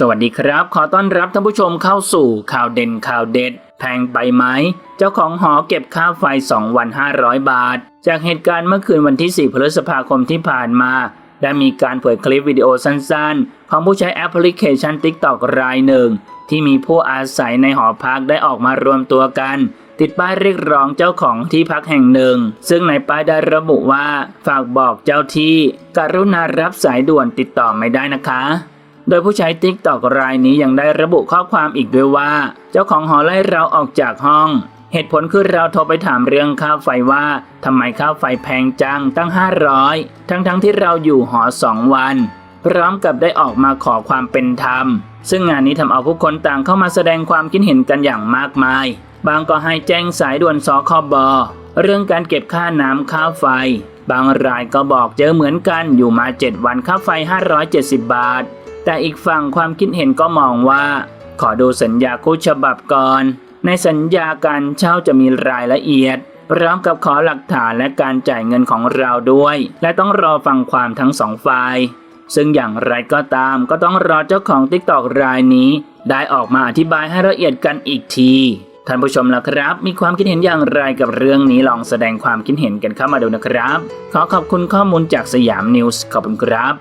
สวัสดีครับ ขอต้อนรับท่านผู้ชมเข้าสู่ข่าวเด่นข่าวเด็ด แพงไปไหม เจ้าของหอเก็บค่าไฟ 2 วัน 500 บาท จากเหตุการณ์เมื่อคืนวันที่ 4 พฤษภาคมที่ผ่านมา ได้มีการเผยคลิปวิดีโอสั้นๆ ของผู้ใช้แอปพลิเคชัน TikTok รายหนึ่ง ที่มีผู้อาศัยในหอพักได้ออกมารวมตัวกัน ติดป้ายเรียกร้องเจ้าของที่พักแห่งหนึ่ง ซึ่งในป้ายได้ระบุว่าฝากบอกเจ้าที่ กรุณารับสายด่วนติดต่อไม่ได้นะคะ โดยผู้ใช้ t ิ k t o k รายนี้ยังได้ระบุข้อความอีกด้วยว่า เจ้าของหอไล่เราออกจากห้อง เหตุผลคือเราโทรไปถามเรื่องค่าไฟว่าทำไมค่าไฟแพงจังตั้ง 500 ทั้งๆทที่เราอยู่หอสองวัน พร้อมกับได้ออกมาขอความเป็นธรรม ซึ่งงานนี้ทำเอาผู้คนต่างเข้ามาแสดงความคิดเห็นกันอย่างมากมาย บางก็ให้แจ้งสายด่วนสคบเรื่องการเก็บค่าน้ำค่าไฟ บางรายก็บอกเจอเหมือนกันอยู่มา 7 วันค่าไฟ 570 บาท แต่อีกฝั่งความคิดเห็นก็มองว่า ขอดูสัญญาคู่ฉบับก่อน ในสัญญาการเช่าจะมีรายละเอียดพร้อมกับขอหลักฐานและการจ่ายเงินของเราด้วย และต้องรอฟังความทั้งสองฝ่าย ซึ่งอย่างไรก็ตามก็ต้องรอเจ้าของ t ิ k t o k รายนี้ ได้ออกมาอธิบายให้ละเอียดกันอีกที ท่านผู้ชมล่ะครับ มีความคิดเห็นอย่างไรกับเรื่องนี้ลองแสดงความคิดเห็นกันเข้ามาดูนะครับ ขอขอบคุณข้อมูลจากสยามนิวส์ขอบคุณครับ